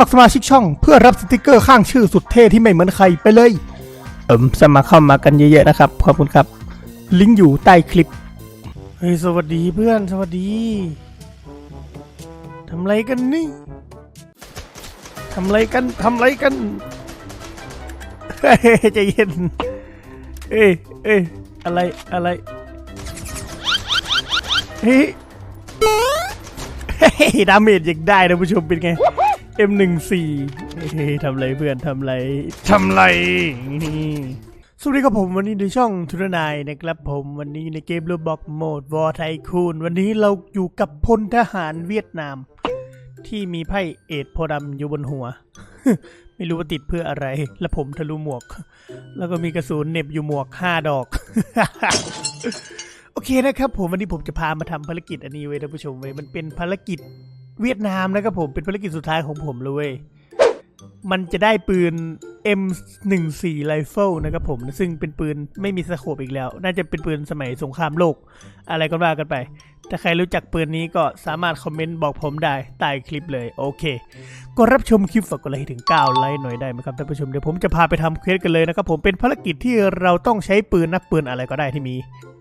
มัครสมาชิกช่องเพื่อรับสติกเกอร์ข้างชื่อสุดเท่ที่ไม่เหมือนใครไปเลย เอิมสมัครเข้ามากันเยอะๆนะครับ ขอบคุณครับ ลิงก์อยู่ใต้คลิป เฮ้ย สวัสดีเพื่อน สวัสดี ทำไรกันนี่ ทำไรกัน ทำไรกัน เฮ้ยใจเย็น เอ้ยเอ้ยอะไร อะไร เฮ้ย เฮ้ยดาเมจยังได้นะผู้ชมเป็นไง M14 เฮ้ยทำไรเพื่อนทำไรทำไรสวัสดีครับผมวันนี้ในช่องทุนนายนะครับผมวันนี้ในเกมโรบอกโหมดวอร์ไทคูนวันนี้เราอยู่กับพลทหารเวียดนาม ที่มีไพ่เอ็ดโพธิ์ดำอยู่บนหัว ไม่รู้ว่าติดเพื่ออะไร และผมทะลุหมวก แล้วก็มีกระสุนเหน็บอยู่หมวกห้าดอก โอเคนะครับผมวันนี้ผมจะพามาทำภารกิจอันนี้เว้ยท่านผู้ชมเว้ยมันเป็นภารกิจ เวียดนามนะครับผมเป็นภารกิจสุดท้ายของผมเลยมันจะได้ปืน M14 Rifle นะครับผม ซึ่งเป็นปืนไม่มีสโคปอีกแล้ว น่าจะเป็นปืนสมัยสงครามโลก อะไรก็ว่ากันไป ถ้าใครรู้จักปืนนี้ก็สามารถคอมเมนต์บอกผมได้ใต้คลิปเลย โอเค ก็รับชมคลิปฝากกดไลค์ถึง 9 ไลค์หน่อยได้ไหมครับท่านผู้ชม เดี๋ยวผมจะพาไปทำเควสกันเลยนะครับผม เป็นภารกิจที่เราต้องใช้ปืนนะปืนอะไรก็ได้ที่มี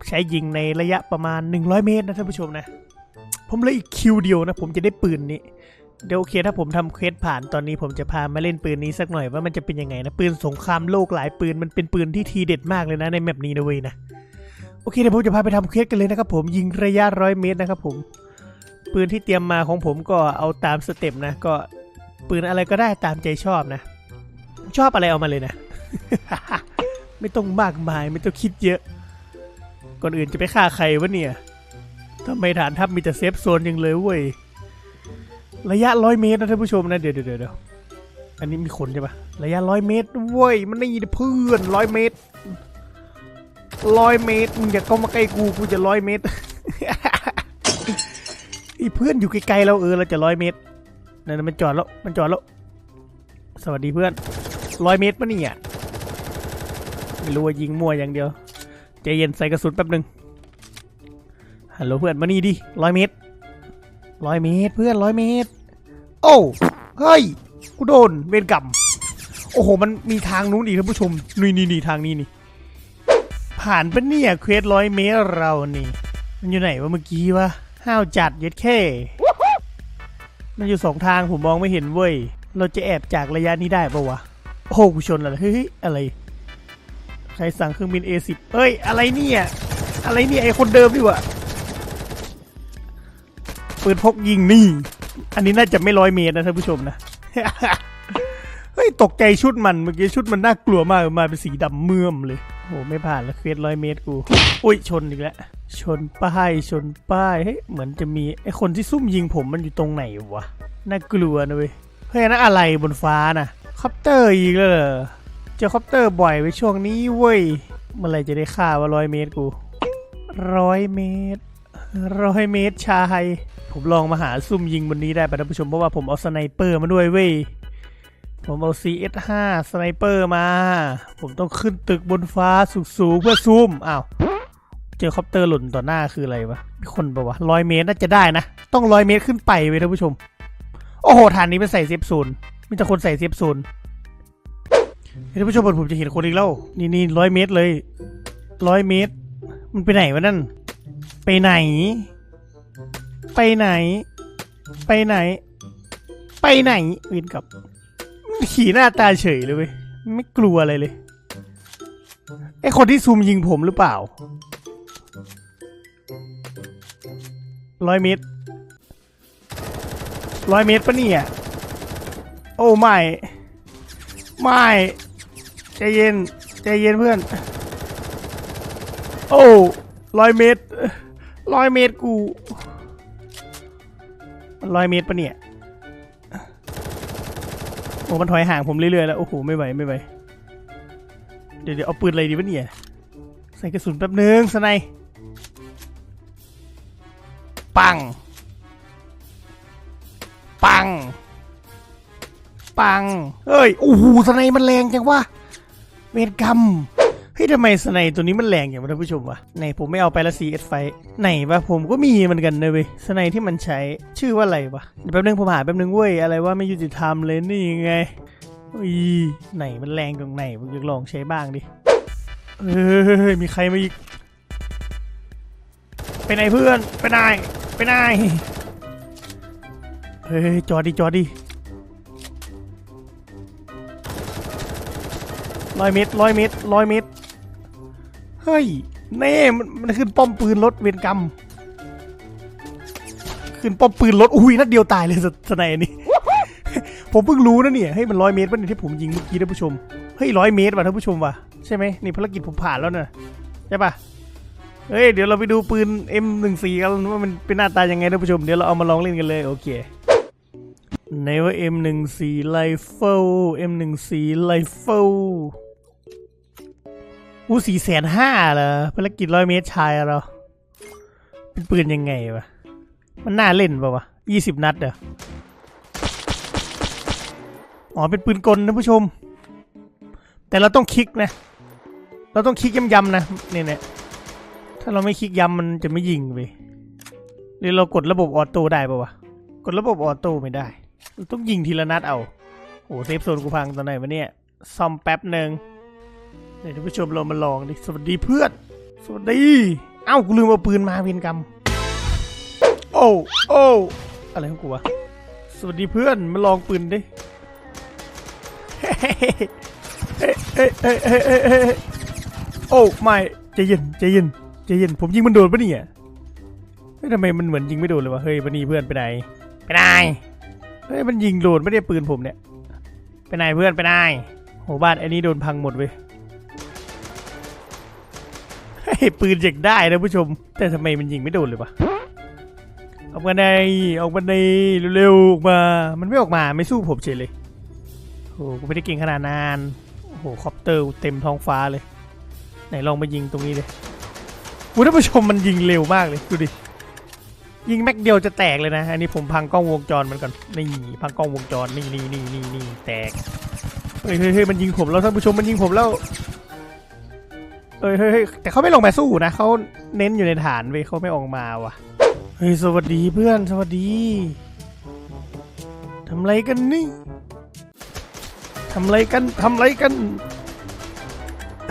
ใช้ยิงในระยะประมาณ 100 เมตรนะท่านผู้ชมนะ ผมเลยอีกคิวเดียวนะ ผมจะได้ปืนนี้เดี๋ยวโอเคถ้าผมทำเควสผ่านตอนนี้ผมจะพามาเล่นปืนนี้สักหน่อยว่ามันจะเป็นยังไงนะปืนสงครามโลกหลายปืนมันเป็นปืนที่ทีเด็ดมากเลยนะในแมปนี้นะเว้ยนะโอเคเดี๋ยวผมจะพาไปทำเควสกันเลยนะครับผมยิงระยะร้อยเมตรนะครับผม ปืนที่เตรียมมาของผมก็เอาตามสเต็ปนะก็ปืนอะไรก็ได้ตามใจชอบนะ ชอบอะไรเอามาเลยนะ ไม่ต้องมากมายไม่ต้องคิดเยอะ ก่อนอื่นจะไปฆ่าใครวะเนี่ย ทำไมฐานทัพมีแต่เซฟโซนยังเลยเว้ย ระยะร้อยเมตรนะท่านผู้ชมนะ เดี๋ยวเดี๋ยวเดี๋ยวอันนี้มีคนใช่ปะระยะร้อยเมตรเว้ย มันนี่เพื่อนร้อยเมตรร้อยเมตรมึงอย่าเข้ามาใกล้กูกูจะร้อยเมตรอีเพื่อนอยู่ไกลๆเราเออเราจะร้อยเมตรนั่นมันจอดแล้วมันจอดแล้วสวัสดีเพื่อนร้อยเมตรปะเนี่ยไม่รู้ว่ายิงมั่วอย่างเดียวใจเย็นใส่กระสุนแป๊บหนึ่ง ฮัลโหลเพื่อนมานี่ดิร้อยเมตรร้อยเมตรเพื่อนร้อยเมตร โอ้เฮ้ยกูโดนเวรกรรมโอ้โห มันมีทางนู้นอีกท่านผู้ชมนี่นี่นี่ทางนี้นี่ ผ่านปะเนี่ยเควสร้อยเมตรเรานี่ มันอยู่ไหนวะเมื่อกี้วะห้าวจัดเย็ดแค่มันอยู่สองทางผมมองไม่เห็นเว้ย เราจะแอบจากระยะนี้ได้ปะวะ โอ้โหกูชนอะไรเฮ้ยอะไร ใครสั่งเครื่องบิน A10 เอ้ย อะไรเนี่ย อะไรเนี่ยไอคนเดิมดีวะ ปืนพกยิงนี่ อันนี้น่าจะไม่ร้อยเมตรนะท่านผู้ชมนะ เฮ้ยตกใจชุดมันเมื่อกี้ชุดมันน่ากลัวมากมาเป็นสีดำเมื่อมเลยโอ้ไม่ผ่านแล้วเควสร้อยเมตรกูอุ้ยชนอีกแล้วชนป้ายชนป้ายเฮ้ยเหมือนจะมีไอคนที่ซุ่มยิงผมมันอยู่ตรงไหนวะน่ากลัวนะเว้ยเฮ้ยนั่นอะไรบนฟ้าน่ะคอปเตอร์อีกแล้วเหรอเจอคอปเตอร์บ่อยไว้ช่วงนี้เว้ยเมื่อไรจะได้ค่าว่าร้อยเมตรกูร้อยเมตรร้อยเมตรชาย ผมลองมาหาซุ่มยิงบนนี้ได้ป่ะท่านผู้ชมเพราะว่าผมเอาสไนเปอร์มาด้วยเว้ยผมเอา CS5 สไนเปอร์มา ผมต้องขึ้นตึกบนฟ้าสูงๆเพื่อซูมอ้าวเจอคอปเตอร์หล่นต่อหน้าคืออะไรวะมีคนปะวะร้อยเมตรน่าจะได้นะ ต้องร้อยเมตรขึ้นไปเว้ยท่านผู้ชม โอ้โหฐานนี้เป็นใส่เซฟโซนมีแต่คนใส่เซฟโซนท่านผู้ชมผมจะเห็นคนอีกแล้ว นี่นี่ร้อยเมตรเลยร้อยเมตร มันไปไหนวะนั่น ไปไหน ไปไหน ไปไหน ไปไหน วินกลับขี่หน้าตาเฉยเลยเว้ย ไม่กลัวอะไรเลยไอคนที่ซูมยิงผมหรือเปล่าร้อยเมตรร้อยเมตรปะเนี่ย โอ้ไม่ ไม่ใจเย็นใจเย็นเพื่อน โอ้ร้อยเมตรร้อยเมตรกู ร้อยเมตรปะเนี่ย โอ้มันถอยห่างผมเรื่อยๆแล้ว โอ้โห ไม่ไหว ไม่ไหว เดี๋ยวเดี๋ยวเอาปืนอะไรดีวะเนี่ย ใส่กระสุนแป๊บนึงสไนป์ปัง ปัง ปัง เฮ้ย โอ้โหสไนป์มันแรงจังวะ เวรกรรม เฮ้ยทำไมสไนตัวนี้มันแรงอย่างวะท่านผู้ชมวะไหนผมไม่เอาไปละซีเอสไฟไหนวะผมก็มีเหมือนกันนะเว้ยสไนที่มันใช้ชื่อว่าอะไรวะเดี๋ยวแป๊บนึงผมหาแป๊บนึงเว้ยอะไรว่าไม่ยุติธรรมเลยนี่ยังไงอีไหนมันแรงตรงไหนผมอยากลองใช้บ้างดิเฮ้ยมีใครมาอีกไปไหนเพื่อนไปไหนไปไหนเฮ้ยจอดดิจอดดิร้อยเมตรร้อยเมตรร้อยเมตร เฮ้ยเน่มันมันขึ้นป้อมปืนรถเวรกรรม ขึ้นป้อมปืนรถอุ้ยนัดเดียวตายเลยสสไนนี่ ผมเพิ่งรู้นะเนี่ยให้ยมันร้อยเมตรป่ะเนี่ยที่ผมยิงเมื่อกี้ท่านผู้ชม เฮ้ยร้อยเมตรว่ะท่านผู้ชมว่ะใช่ไหมนี่ภารกิจผมผ่านแล้วนะใช่ปะเฮ้ยเดี๋ยวเราไปดูปืน M14 กันว่ามันเป็นหน้าตายังไงท่านผู้ชม เดี๋ยวเราเอามาลองเล่นกันเลยโอเคในว่า M14 Rifle M14 Rifle อู้สี่แสนห้าเหรอภารกิจร้อยเมตรชายเราเป็นปืนยังไงวะ มันน่าเล่นปะวะยี่สิบนัดเหรออ๋อ เป็นปืนกลนะผู้ชม แต่เราต้องคลิกนะ เราต้องคลิกย้ำๆนะเนี่ยเนี่ยถ้าเราไม่คลิกย้ำมันจะไม่ยิงไปหรือเรากดระบบออโต้ได้ปะวะ กดระบบออโต้ไม่ได้ ต้องยิงทีละนัดเอา โอ้เซฟโซนกูพังตอนไหนวะเนี่ย ซ่อมแป๊บหนึ่ง เดี๋ยวท่านผู้ชมเรามาลองดิสวัสดีเพื่อน สวัสดี เอ้ากูลืมเอาปืนมาเวียนกรรม โอ้โอ้อะไรของกูวะสวัสดีเพื่อนมาลองปืนดิเฮ้เฮ้เฮ้เฮ้โอ้ไม่ใจเย็นใจเย็นใจเย็นผมยิงมันโดนปะเนี่ยเฮ้ยทำไมมันเหมือนยิงไม่โดนเลยวะ เฮ้ยวันนี้เพื่อนไปไหน ไปไหน เฮ้ยมันยิงโดนไม่ได้ปืนผมเนี่ย ไปไหนเพื่อนไปไหนโหบ้านไอ้นี้โดนพังหมดเว้ย ปืนยิงได้นะผู้ชม แต่ทำไมมันยิงไม่โดนเลยวะออกมาในออกมาในเร็วๆออกมา มันไม่ออกมาไม่สู้ผมเฉยเลยโอ้กูไม่ได้เก่งขนาดนั้นโอ้โหคอปเตอร์เต็มท้องฟ้าเลย ไหนลองมายิงตรงนี้เลยโอ้ท่านผู้ชมมันยิงเร็วมากเลยดูดิยิงแม็กเดียวจะแตกเลยนะ อันนี้ผมพังกล้องวงจรมันก่อนนี่พังกล้องวงจรนี่นี่นี่นี่นี่แตกเฮ้ยเฮ้ยเฮ้ยมันยิงผมแล้วท่านผู้ชมมันยิงผมแล้ว เอ้ยเฮ้ยเฮ้ยแต่เขาไม่ลงมาสู้นะเขาเน้นอยู่ในฐานเว้ยเขาไม่ออกมาว่ะเฮ้ยสวัสดีเพื่อนสวัสดีทำไรกันนี่ทำไรกันทำไรกัน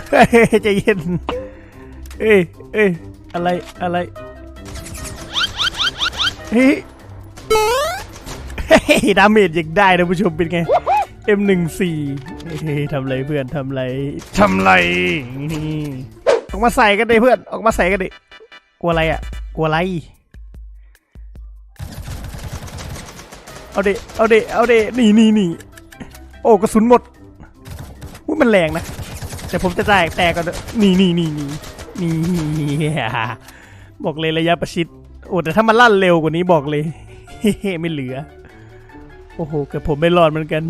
เฮ้ยใจเย็นเอ้ยเอ้ยอะไรอะไรเฮ้ยเฮ้ยดาเมจยังได้นะผู้ชมเป็นไง M14 เฮ้ยทำไรเพื่อนทำไรทำไรออกมาใส่กันดิเพื่อนออกมาใส่กันดิกลัวอะไรอะกลัวอะไรเอาเดเอาเดเอาเดนี่นี่นี่โอ้กระสุนหมดมันแรงนะแต่ผมจะแตกแตกก่อนเถอะนี่นี่นี่นี่นี่บอกเลยระยะประชิดโอ้แต่ถ้ามันลั่นเร็วกว่านี้บอกเลยไม่เหลือ โอ้โหเกิดผมไม่รอดเหมือนกัน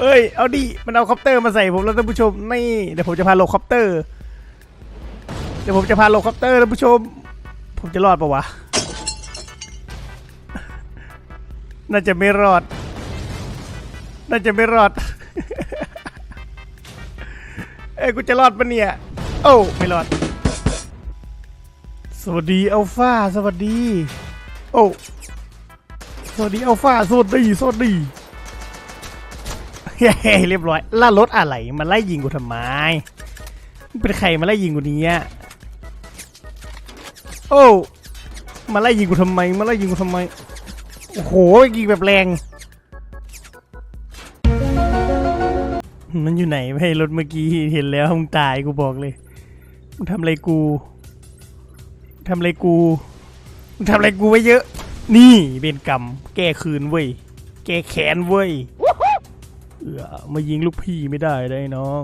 เอ้ย เอาดิ มันเอาคอปเตอร์มาใส่ผมแล้วท่านผู้ชม นี่ เดี๋ยวผมจะพาโลคอปเตอร์ เดี๋ยวผมจะพาโลคอปเตอร์ท่านผู้ชม ผมจะรอดปะวะ น่าจะไม่รอด น่าจะไม่รอด เอ้ยกูจะรอดปะเนี่ย โอ้ไม่รอด สวัสดีอัลฟาสวัสดี โอ้ สวัสดีอัลฟาสวัสดีสวัสดี เฮ้เรียบร้อยล่ารถอะไรมาไล่ยิงกูทำไมมันเป็นใครมาไล่ยิงกูเนี้ยโอ้มาไล่ยิงกูทำไมมาไล่ยิงกูทำไมโอ้โหยิงแบบแรง มันอยู่ไหนไม่รถเมื่อกี้เห็นแล้วมึงตายกูบอกเลยมึงทำอะไรกูทำอะไรกูมึงทำอะไรกูไว้เยอะ นี่เป็นกรรมแก้คืนเว้ยแก้แค้นเว้ย เออมายิงลูกพี่ไม่ได้ได้น้อง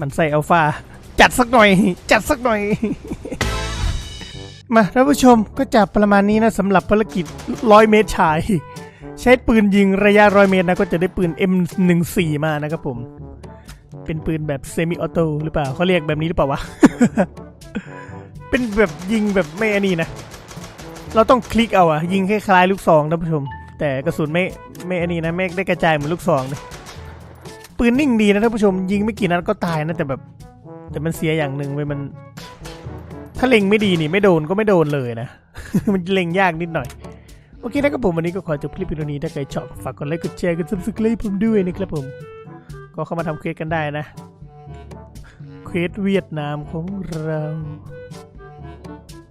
มันใส่อัลฟาจัดสักหน่อย จัดสักหน่อย มาท่านผู้ชมก็จับประมาณนี้นะสำหรับภารกิจร้อยเมตรชาย ใช้ปืนยิงระยะร้อยเมตรนะก็จะได้ปืน M14 มานะครับผม เป็นปืนแบบเซมิออโต้หรือเปล่าเขาเรียกแบบนี้หรือเปล่าวะ เป็นแบบยิงแบบไม่อันนี้นะ เราต้องคลิกเอาอะยิงคล้ายๆลูกซองท่านผู้ชม แต่กระสุนไม่ ไม่อันนี้นะไม่ได้กระจายเหมือนลูกซองเลยปืนนิ่งดีนะท่านผู้ชมยิงไม่กี่นัดก็ตายนะแต่แบบ แต่มันเสียอย่างหนึ่งเว้ยมัน ถ้าเล็งไม่ดีนี่ไม่โดนก็ไม่โดนเลยนะ มันเล็งยากนิดหน่อยโอเคนะครับผมวันนี้ก็ขอจบคลิปวิดีโอนี้ถ้าใครชอบฝากกดไลค์กดแชร์กด subscribe ผมด้วยนะครับผม ก็เข้ามาทำเควสกันได้นะเควสเวียดนามของเรา